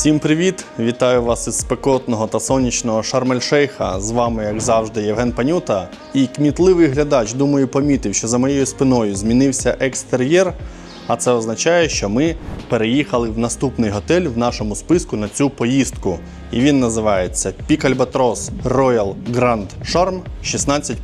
Всім привіт! Вітаю вас із спекотного та сонячного Шарм-ель-Шейха. З вами, як завжди, Євген Панюта. І кмітливий глядач, думаю, помітив, що за моєю спиною змінився екстер'єр. А це означає, що ми переїхали в наступний готель в нашому списку на цю поїздку. І він називається Пік Альбатрос Royal Grand Charm 16.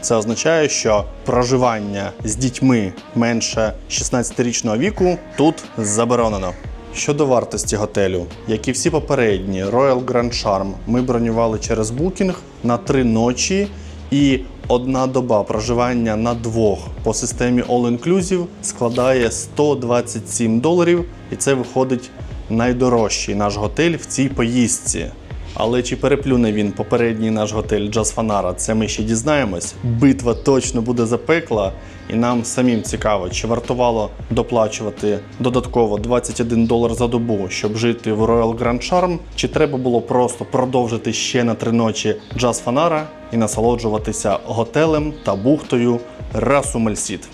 Це означає, що проживання з дітьми менше 16-річного віку тут заборонено. Щодо вартості готелю, як і всі попередні Royal Grand Charm, ми бронювали через Booking на три ночі і одна доба проживання на двох по системі All Inclusive складає 127 доларів, і це виходить найдорожчий наш готель в цій поїздці. Але чи переплюне він попередній наш готель Джаз Фанара, це ми ще дізнаємось. Битва точно буде запекла, і нам самим цікаво, чи вартувало доплачувати додатково 21 долар за добу, щоб жити в Royal Grand Charm, чи треба було просто продовжити ще на три ночі Джаз Фанара і насолоджуватися готелем та бухтою Расу Мельсіт.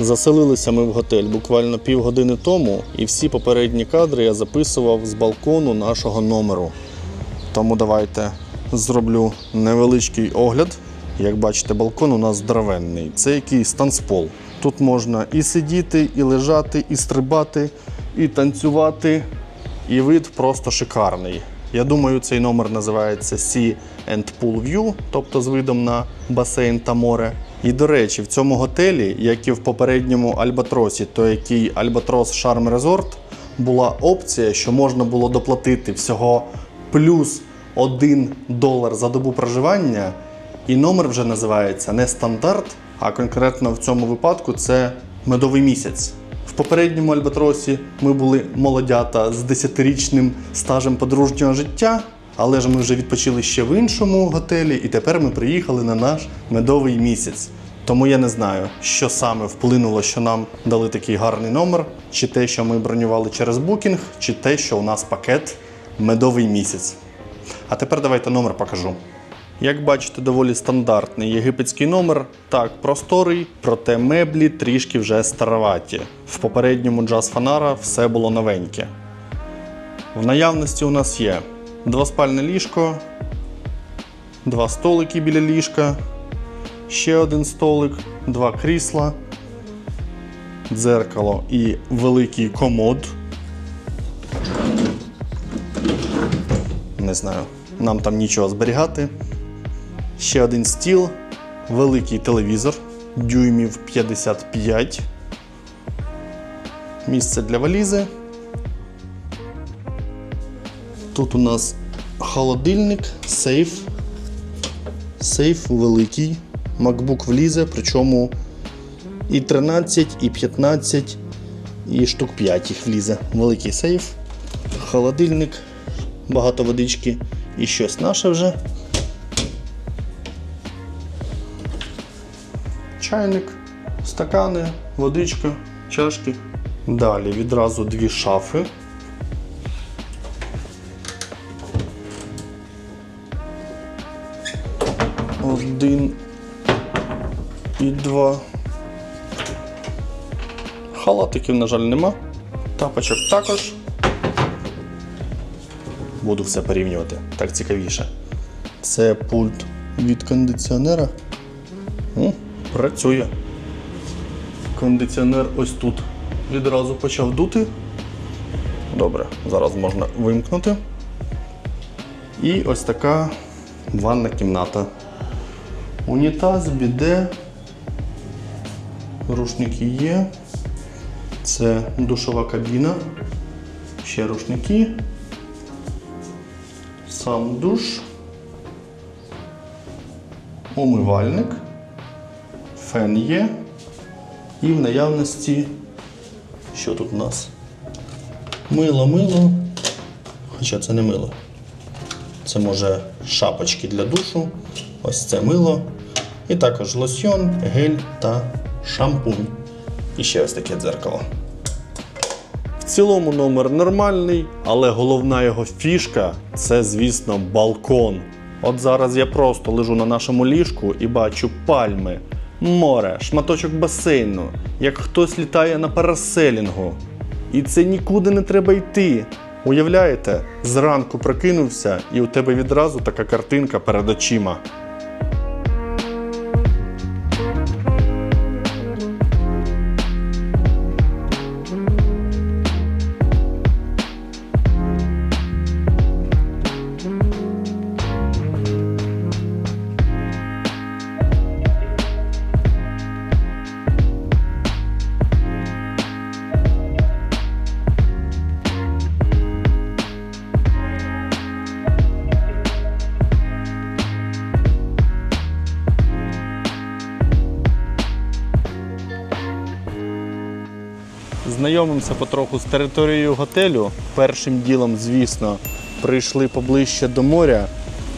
Заселилися ми в готель буквально півгодини тому, і всі попередні кадри я записував з балкону нашого номеру. Тому давайте зроблю невеличкий огляд. Як бачите, балкон у нас здоровенний. Це якийсь танцпол. Тут можна і сидіти, і лежати, і стрибати, і танцювати. І вид просто шикарний. Я думаю, цей номер називається Sea and Pool View, тобто з видом на басейн та море. І до речі, в цьому готелі, як і в попередньому Альбатросі, то який Альбатрос Шарм Резорт, була опція, що можна було доплатити всього плюс 1 долар за добу проживання. І номер вже називається не стандарт, а конкретно в цьому випадку це медовий місяць. В попередньому Альбатросі ми були молодята з 10-річним стажем подружнього життя, але ж ми вже відпочили ще в іншому готелі, і тепер ми приїхали на наш медовий місяць. Тому я не знаю, що саме вплинуло, що нам дали такий гарний номер, чи те, що ми бронювали через букінг, чи те, що у нас пакет медовий місяць. А тепер давайте номер покажу. Як бачите, доволі стандартний єгипетський номер. Так, просторий, проте меблі трішки вже староваті. В попередньому джаз фанара все було новеньке. В наявності у нас є двоспальне ліжко, два столики біля ліжка, ще один столик, два крісла, дзеркало і великий комод. Не знаю, нам там нічого зберігати. Ще один стіл, великий телевізор, дюймів 55. Місце для валізи. Тут у нас холодильник, сейф. Сейф великий. MacBook влізе, причому і 13, і 15, і штук 5 їх влізе. Великий сейф, холодильник, багато водички і щось наше вже. чайник, стакани, водичка, чашки. Далі відразу дві шафи. Один і два. Халатиків, на жаль, нема. Тапочок також. Буду все порівнювати, так цікавіше. Це пульт від кондиціонера. О, працює. Кондиціонер ось тут відразу почав дути. Добре, зараз можна вимкнути. І ось така ванна кімната. Унітаз, біде, рушники є. Це душова кабіна. Ще рушники. Сам душ. Умивальник фен є. І в наявності, що тут у нас? Мило, мило. Хоча це не мило. Це може шапочки для душу. Ось це мило. І також лосьйон, гель та шампунь. І ще ось таке дзеркало. Цілому номер нормальний, але головна його фішка це, звісно, балкон. От зараз я просто лежу на нашому ліжку і бачу пальми, море, шматочок басейну, як хтось літає на параселінгу. І це нікуди не треба йти. Уявляєте, зранку прокинувся, і у тебе відразу така картинка перед очима. Знайомимося потроху з територією готелю. Першим ділом, звісно, прийшли поближче до моря,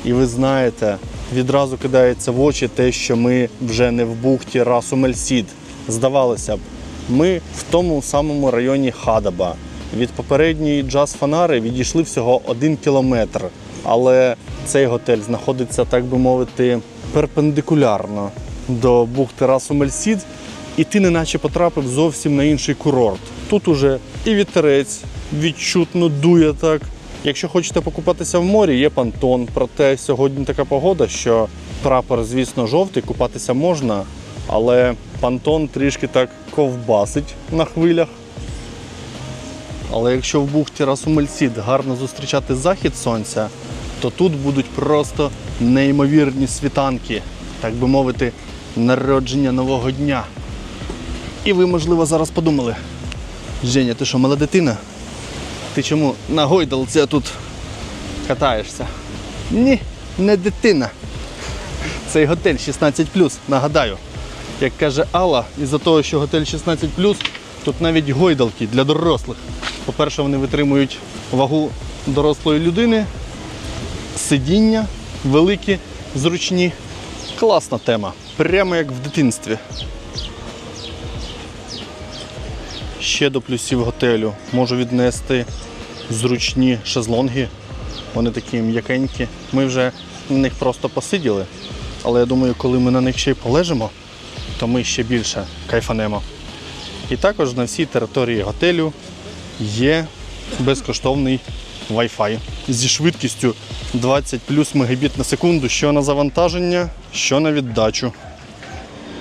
і ви знаєте, відразу кидається в очі те, що ми вже не в бухті Расу Мельсід. Здавалося б, ми в тому самому районі Хадаба. Від попередньої джаз фанари відійшли всього один кілометр, але цей готель знаходиться, так би мовити, перпендикулярно до бухти Расу Мельсід, і ти неначе потрапив зовсім на інший курорт. Тут уже і вітерець відчутно дує так. Якщо хочете покупатися в морі, є понтон. Проте сьогодні така погода, що прапор, звісно, жовтий, купатися можна, але понтон трішки так ковбасить на хвилях. Але якщо в бухті Расумельсід гарно зустрічати захід сонця, то тут будуть просто неймовірні світанки, так би мовити, народження нового дня. І ви, можливо, зараз подумали: Женя, ти що, мала дитина? Ти чому на гойдалці тут катаєшся? Ні, не дитина. Цей готель 16 нагадаю. Як каже Алла, із-за того, що готель 16 тут навіть гойдалки для дорослих. По-перше, вони витримують вагу дорослої людини, сидіння великі, зручні. Класна тема. Прямо як в дитинстві. Ще до плюсів готелю можу віднести зручні шезлонги. Вони такі м'якенькі. Ми вже на них просто посиділи. Але я думаю, коли ми на них ще й полежимо, то ми ще більше кайфанемо. І також на всій території готелю є безкоштовний Wi-Fi зі швидкістю 20 плюс мегабіт на секунду, що на завантаження, що на віддачу.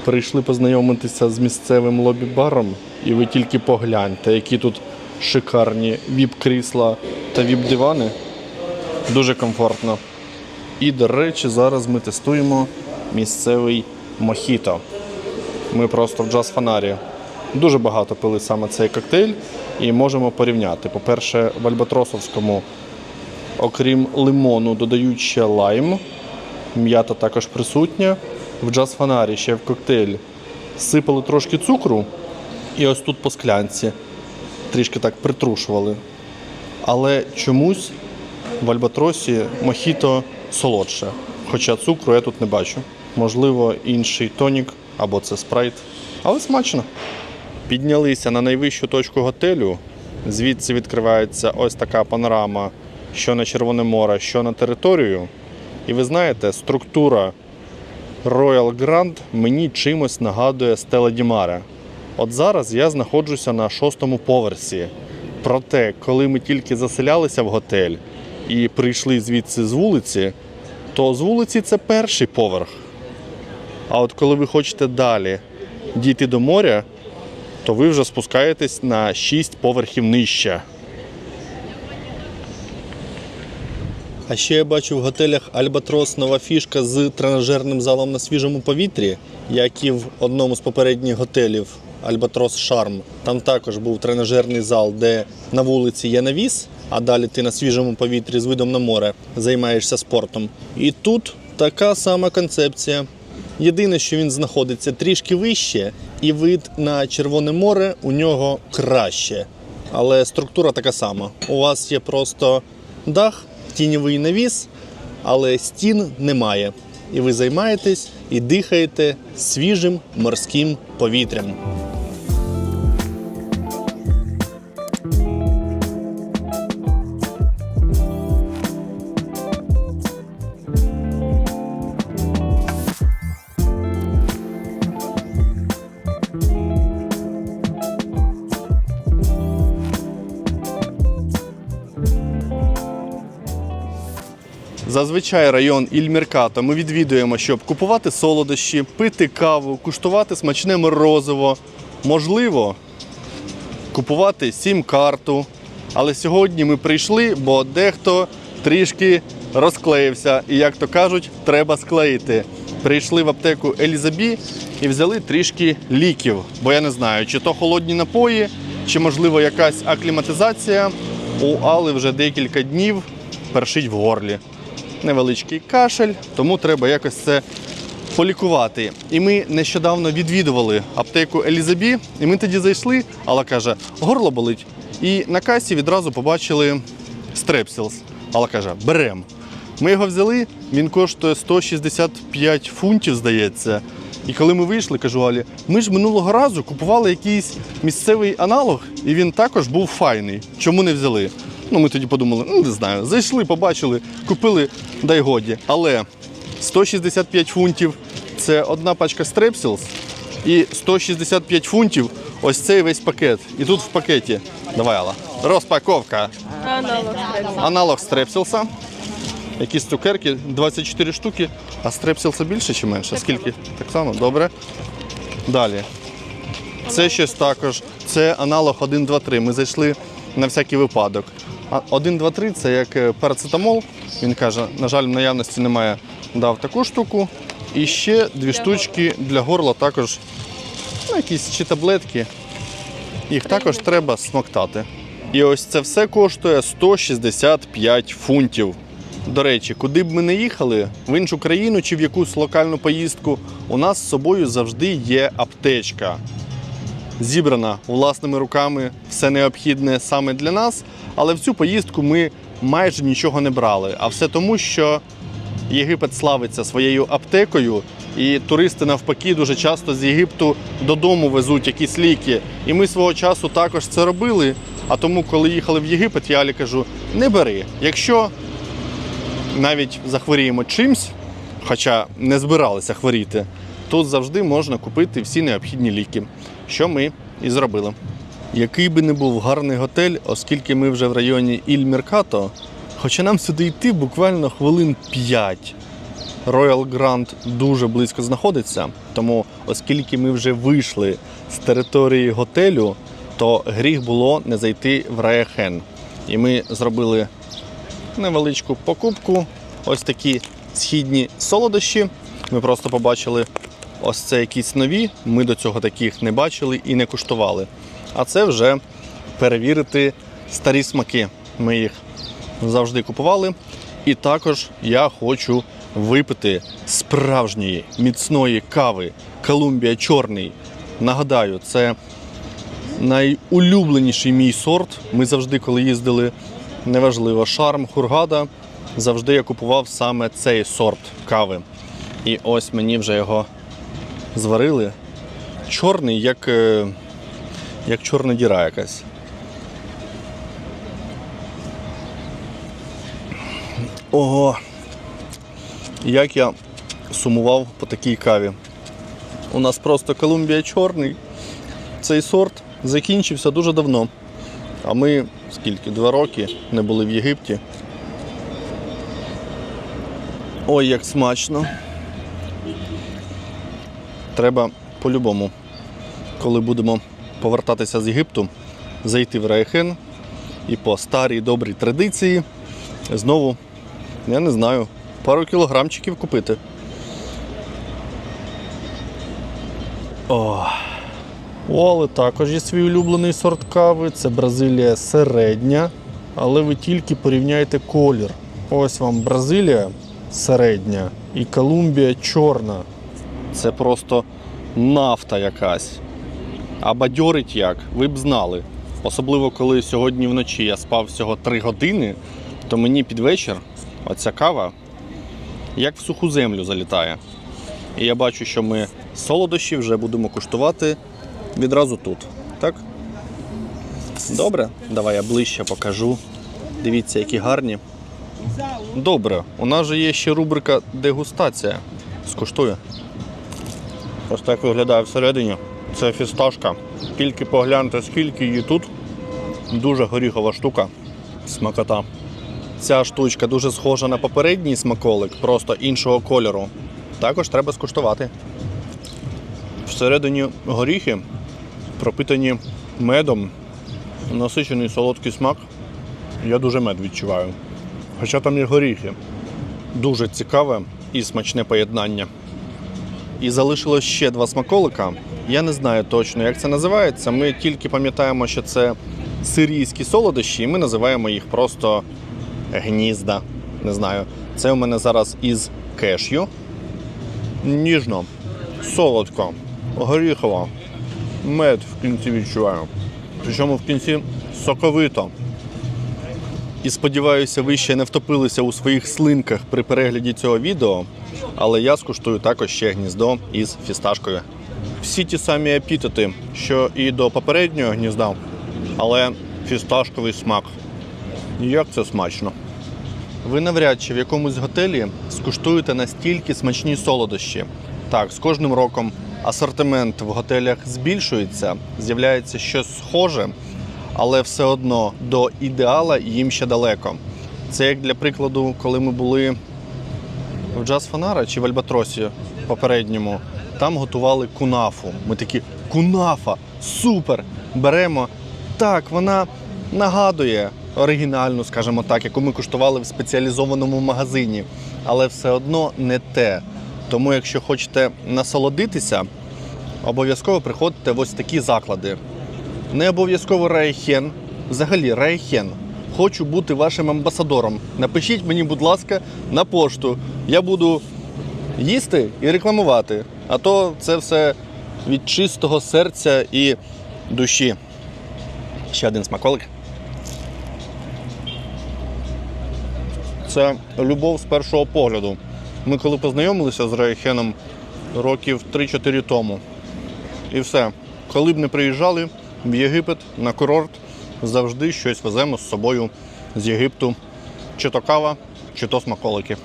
Прийшли познайомитися з місцевим лобі-баром, і ви тільки погляньте, які тут шикарні віп-крісла та віп-дивани. Дуже комфортно. І, до речі, зараз ми тестуємо місцевий мохіто. Ми просто в джаз фанарі. Дуже багато пили саме цей коктейль і можемо порівняти. По-перше, в Альбатросовському, окрім лимону, додають ще лайм. М'ята також присутня. В джаз фанарі ще в коктейль сипали трошки цукру, і ось тут по склянці трішки так притрушували. Але чомусь в Альбатросі мохіто солодше. Хоча цукру я тут не бачу. Можливо, інший тонік або це спрайт. Але смачно. Піднялися на найвищу точку готелю. Звідси відкривається ось така панорама, що на Червоне море, що на територію. І ви знаєте, структура Royal Grand мені чимось нагадує Стела Дімаре. От зараз я знаходжуся на шостому поверсі. Проте, коли ми тільки заселялися в готель і прийшли звідси з вулиці, то з вулиці це перший поверх. А от коли ви хочете далі дійти до моря, то ви вже спускаєтесь на 6 поверхів нижче. А ще я бачу в готелях Альбатрос нова фішка з тренажерним залом на свіжому повітрі, як і в одному з попередніх готелів Альбатрос Шарм. Там також був тренажерний зал, де на вулиці є навіс, а далі ти на свіжому повітрі з видом на море займаєшся спортом. І тут така сама концепція. Єдине, що він знаходиться трішки вище, і вид на Червоне море у нього краще. Але структура така сама. У вас є просто дах, тіньовий навіс, але стін немає. І ви займаєтесь і дихаєте свіжим морським повітрям. Зазвичай район Ільмеркато ми відвідуємо, щоб купувати солодощі, пити каву, куштувати смачне морозиво, можливо, купувати сім-карту. Але сьогодні ми прийшли, бо дехто трішки розклеївся. І, як то кажуть, треба склеїти. Прийшли в аптеку Елізабі і взяли трішки ліків. Бо я не знаю, чи то холодні напої, чи можливо якась акліматизація. У Али вже декілька днів першить в горлі. Невеличкий кашель, тому треба якось це полікувати. І ми нещодавно відвідували аптеку Елізабі, і ми тоді зайшли, Алла каже, горло болить. І на касі відразу побачили стрепсілс. Алла каже, берем. Ми його взяли, він коштує 165 фунтів, здається. І коли ми вийшли, кажу Алі, ми ж минулого разу купували якийсь місцевий аналог, і він також був файний. Чому не взяли? Ну, ми тоді подумали, ну не знаю, зайшли, побачили, купили, дай годі. Але 165 фунтів це одна пачка стрепсілс, і 165 фунтів ось цей весь пакет. І тут в пакеті. Давай, Алла. Розпаковка. Аналог. Аналог стрепсілса. Якісь цукерки, 24 штуки, а стрепсілса більше чи менше? Скільки? Так само, добре. Далі. Це щось також. Це аналог 1, 2, 3. Ми зайшли на всякий випадок. А 1, 2, 3 це як е, парацетамол. Він каже, на жаль, в наявності немає. Дав таку штуку. І ще дві штучки для горла також. Ну, якісь чи таблетки. Їх також треба смоктати. І ось це все коштує 165 фунтів. До речі, куди б ми не їхали, в іншу країну чи в якусь локальну поїздку, у нас з собою завжди є аптечка. Зібрана власними руками, все необхідне саме для нас. Але в цю поїздку ми майже нічого не брали. А все тому, що Єгипет славиться своєю аптекою, і туристи навпаки дуже часто з Єгипту додому везуть якісь ліки. І ми свого часу також це робили. А тому, коли їхали в Єгипет, я Алі кажу: не бери. Якщо навіть захворіємо чимсь, хоча не збиралися хворіти, тут завжди можна купити всі необхідні ліки, що ми і зробили. Який би не був гарний готель, оскільки ми вже в районі Іль-Меркато, хоча нам сюди йти буквально хвилин 5. Royal Grand дуже близько знаходиться, тому оскільки ми вже вийшли з території готелю, то гріх було не зайти в Раяхен. І ми зробили невеличку покупку. Ось такі східні солодощі. Ми просто побачили ось це якісь нові. Ми до цього таких не бачили і не куштували. А це вже перевірити старі смаки. Ми їх завжди купували. І також я хочу випити справжньої міцної кави Колумбія Чорний. Нагадаю, це найулюбленіший мій сорт. Ми завжди, коли їздили, неважливо, шарм, хургада, завжди я купував саме цей сорт кави. І ось мені вже його зварили. Чорний, як, е, як чорна діра якась. Ого, як я сумував по такій каві. У нас просто Колумбія чорний. Цей сорт закінчився дуже давно. А ми скільки? Два роки не були в Єгипті. Ой, як смачно. Треба по-любому, коли будемо повертатися з Єгипту, зайти в Райхен і по старій добрій традиції знову, я не знаю, пару кілограмчиків купити. О. У Али також є свій улюблений сорт кави. Це Бразилія середня. Але ви тільки порівняйте колір. Ось вам Бразилія середня і Колумбія чорна. Це просто нафта якась. А бадьорить як, ви б знали. Особливо коли сьогодні вночі я спав всього 3 години, то мені під вечір оця кава як в суху землю залітає. І я бачу, що ми солодощі вже будемо куштувати відразу тут. Так? Добре, давай я ближче покажу. Дивіться, які гарні. Добре, у нас же є ще рубрика дегустація. Скуштую. Ось так виглядає всередині. Це фісташка. Тільки погляньте, скільки її тут. Дуже горіхова штука. Смакота. Ця штучка дуже схожа на попередній смаколик, просто іншого кольору. Також треба скуштувати. Всередині горіхи пропитані медом, насичений солодкий смак. Я дуже мед відчуваю. Хоча там є горіхи. Дуже цікаве і смачне поєднання. І залишилось ще два смаколика. Я не знаю точно, як це називається. Ми тільки пам'ятаємо, що це сирійські солодощі, і ми називаємо їх просто гнізда. Не знаю. Це у мене зараз із кешю. Ніжно, солодко, горіхово. Мед в кінці відчуваю. Причому в кінці соковито. І сподіваюся, ви ще не втопилися у своїх слинках при перегляді цього відео, але я скуштую також ще гніздо із фісташкою. Всі ті самі апітити, що і до попереднього гнізда, але фісташковий смак. Як це смачно! Ви навряд чи в якомусь готелі скуштуєте настільки смачні солодощі. Так, з кожним роком асортимент в готелях збільшується, з'являється щось схоже, але все одно до ідеала їм ще далеко. Це як для прикладу, коли ми були в Джаз Фанара чи в Альбатросі попередньому, там готували кунафу. Ми такі кунафа, супер! Беремо. Так, вона нагадує оригінальну, скажімо так, яку ми куштували в спеціалізованому магазині, але все одно не те. Тому, якщо хочете насолодитися, обов'язково приходьте в ось такі заклади. Не обов'язково райхен, взагалі райхен. Хочу бути вашим амбасадором. Напишіть мені, будь ласка, на пошту. Я буду їсти і рекламувати. А то це все від чистого серця і душі. Ще один смаколик. Це любов з першого погляду. Ми коли познайомилися з Райхеном років 3-4 тому. І все. Коли б не приїжджали в Єгипет на курорт, завжди щось веземо з собою з Єгипту. Чи то кава, чи то смаколики.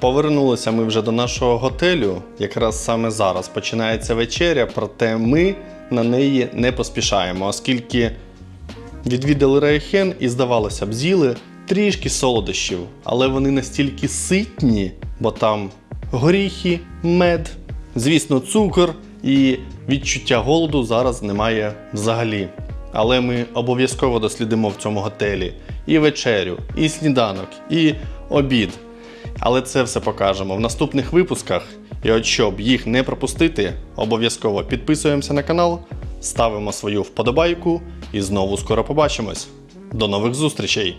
Повернулися ми вже до нашого готелю. Якраз саме зараз починається вечеря, проте ми на неї не поспішаємо, оскільки відвідали Райхен і, здавалося б, з'їли трішки солодощів, але вони настільки ситні, бо там горіхи, мед, звісно, цукор і відчуття голоду зараз немає взагалі. Але ми обов'язково дослідимо в цьому готелі і вечерю, і сніданок, і обід. Але це все покажемо в наступних випусках. І от щоб їх не пропустити, обов'язково підписуємося на канал, ставимо свою вподобайку і знову скоро побачимось. До нових зустрічей!